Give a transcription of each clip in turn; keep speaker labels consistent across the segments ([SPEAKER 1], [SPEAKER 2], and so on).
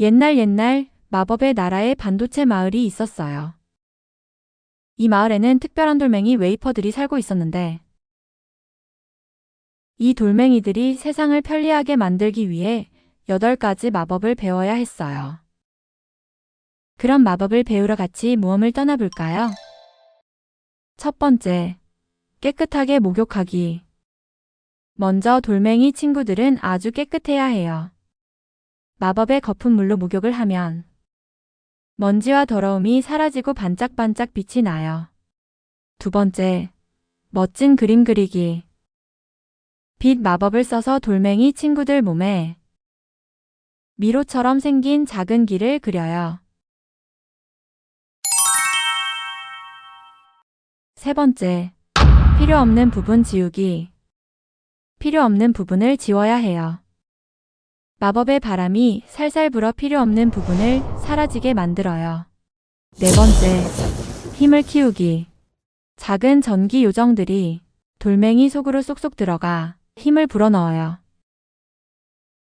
[SPEAKER 1] 옛날 옛날 마법의 나라에 반도체 마을이 있었어요. 이 마을에는 특별한 돌멩이 웨이퍼들이 살고 있었는데 이 돌멩이들이 세상을 편리하게 만들기 위해 8가지 마법을 배워야 했어요. 그럼 마법을 배우러 같이 모험을 떠나볼까요? 첫 번째, 깨끗하게 목욕하기. 먼저 돌멩이 친구들은 아주 깨끗해야 해요. 마법의 거품물로 목욕을 하면 먼지와 더러움이 사라지고 반짝반짝 빛이 나요. 두 번째, 멋진 그림 그리기. 빛 마법을 써서 돌멩이 친구들 몸에 미로처럼 생긴 작은 길을 그려요. 세 번째, 필요 없는 부분 지우기. 필요 없는 부분을 지워야 해요. 마법의 바람이 살살 불어 필요 없는 부분을 사라지게 만들어요. 네 번째, 힘을 키우기. 작은 전기 요정들이 돌멩이 속으로 쏙쏙 들어가 힘을 불어넣어요.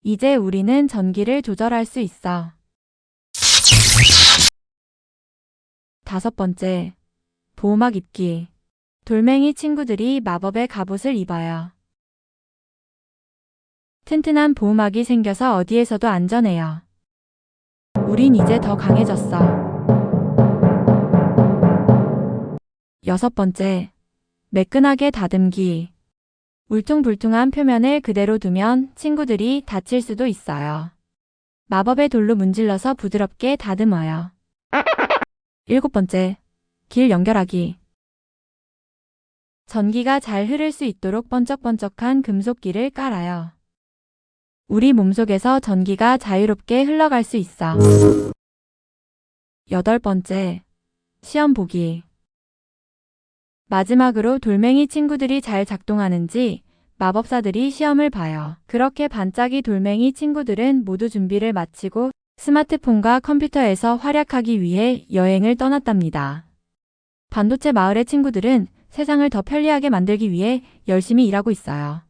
[SPEAKER 1] 이제 우리는 전기를 조절할 수 있어. 다섯 번째, 보호막 입기. 돌멩이 친구들이 마법의 갑옷을 입어요. 튼튼한 보호막이 생겨서 어디에서도 안전해요. 우린 이제 더 강해졌어. 여섯 번째, 매끈하게 다듬기. 울퉁불퉁한 표면을 그대로 두면 친구들이 다칠 수도 있어요. 마법의 돌로 문질러서 부드럽게 다듬어요. 일곱 번째, 길 연결하기. 전기가 잘 흐를 수 있도록 번쩍번쩍한 금속기를 깔아요. 우리 몸속에서 전기가 자유롭게 흘러갈 수 있어. 여덟 번째, 시험 보기. 마지막으로 돌멩이 친구들이 잘 작동하는지 마법사들이 시험을 봐요. 그렇게 반짝이 돌멩이 친구들은 모두 준비를 마치고 스마트폰과 컴퓨터에서 활약하기 위해 여행을 떠났답니다. 반도체 마을의 친구들은 세상을 더 편리하게 만들기 위해 열심히 일하고 있어요.